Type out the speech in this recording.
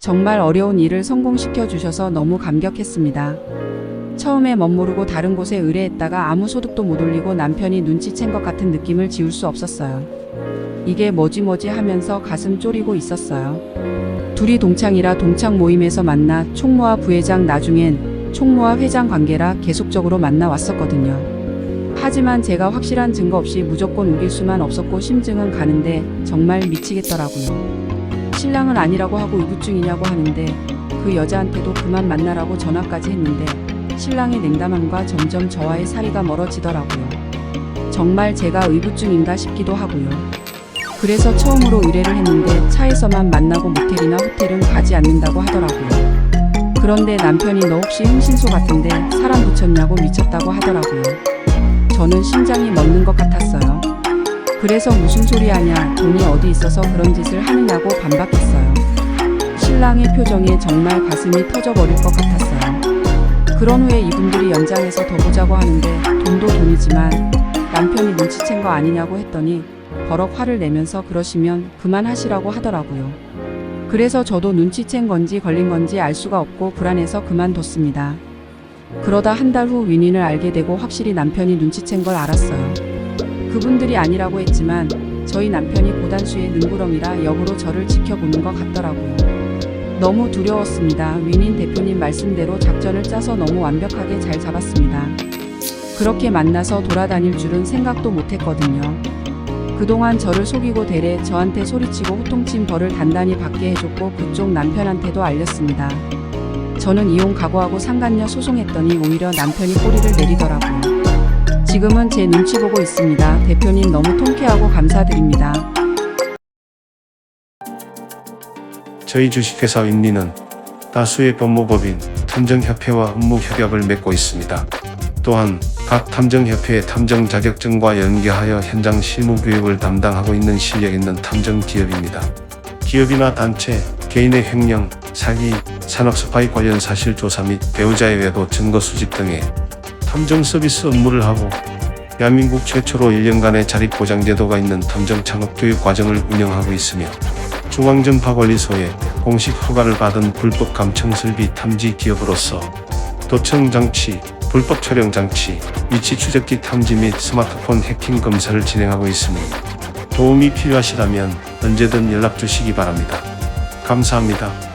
정말 어려운 일을 성공시켜 주셔서 너무 감격했습니다. 처음에 멋모르고 다른 곳에 의뢰했다가 아무 소득도 못 올리고 남편이 눈치챈 것 같은 느낌을 지울 수 없었어요. 이게 뭐지 뭐지 하면서 가슴 졸이고 있었어요. 둘이 동창이라 동창 모임에서 만나 총무와 부회장 나중엔 총무와 회장 관계라 계속적으로 만나 왔었거든요. 하지만 제가 확실한 증거 없이 무조건 우길 수만 없었고 심증은 가는데 정말 미치겠더라고요. 신랑은 아니라고 하고 의구증이냐고 하는데 그 여자한테도 그만 만나라고 전화까지 했는데 신랑의 냉담함과 점점 저와의 사이가 멀어지더라고요. 정말 제가 의구증인가 싶기도 하고요. 그래서 처음으로 의뢰를 했는데 차에서만 만나고 모텔이나 호텔은 가지 않는다고 하더라고요. 그런데 남편이 너 혹시 흥신소 같은데 사람 붙였냐고 미쳤다고 하더라고요. 저는 심장이 멎는 것 같았어요. 그래서 무슨 소리 하냐, 돈이 어디 있어서 그런 짓을 하느냐고 반박했어요. 신랑의 표정에 정말 가슴이 터져버릴 것 같았어요. 그런 후에 이분들이 연장해서 더 보자고 하는데 돈도 돈이지만 남편이 눈치챈 거 아니냐고 했더니 버럭 화를 내면서 그러시면 그만하시라고 하더라고요. 그래서 저도 눈치챈 건지 걸린 건지 알 수가 없고 불안해서 그만뒀습니다. 그러다 한 달 후 윈윈을 알게 되고 확실히 남편이 눈치챈 걸 알았어요. 그분들이 아니라고 했지만 저희 남편이 고단수의 능구렁이라 역으로 저를 지켜보는 것 같더라고요. 너무 두려웠습니다. 윈인 대표님 말씀대로 작전을 짜서 너무 완벽하게 잘 잡았습니다. 그렇게 만나서 돌아다닐 줄은 생각도 못 했거든요. 그동안 저를 속이고 대래 저한테 소리치고 호통친 벌을 단단히 받게 해줬고 그쪽 남편한테도 알렸습니다. 저는 이혼 각오하고 상간녀 소송했더니 오히려 남편이 꼬리를 내리더라고요. 지금은 제 눈치 보고 있습니다. 대표님 너무 통쾌하고 감사드립니다. 저희 주식회사 윈리는 다수의 법무법인 탐정협회와 업무 협약을 맺고 있습니다. 또한 각 탐정협회의 탐정 자격증과 연계하여 현장 실무 교육을 담당하고 있는 실력 있는 탐정 기업입니다. 기업이나 단체, 개인의 횡령, 사기, 산업 스파이 관련 사실 조사 및 배우자의 외도 증거 수집 등의 탐정 서비스 업무를 하고 대한민국 최초로 1년간의 자립 보장 제도가 있는 탐정 창업 교육 과정을 운영하고 있으며 중앙전파관리소에 공식 허가를 받은 불법 감청 설비 탐지 기업으로서 도청 장치, 불법 촬영 장치, 위치 추적기 탐지 및 스마트폰 해킹 검사를 진행하고 있으니 도움이 필요하시다면 언제든 연락 주시기 바랍니다. 감사합니다.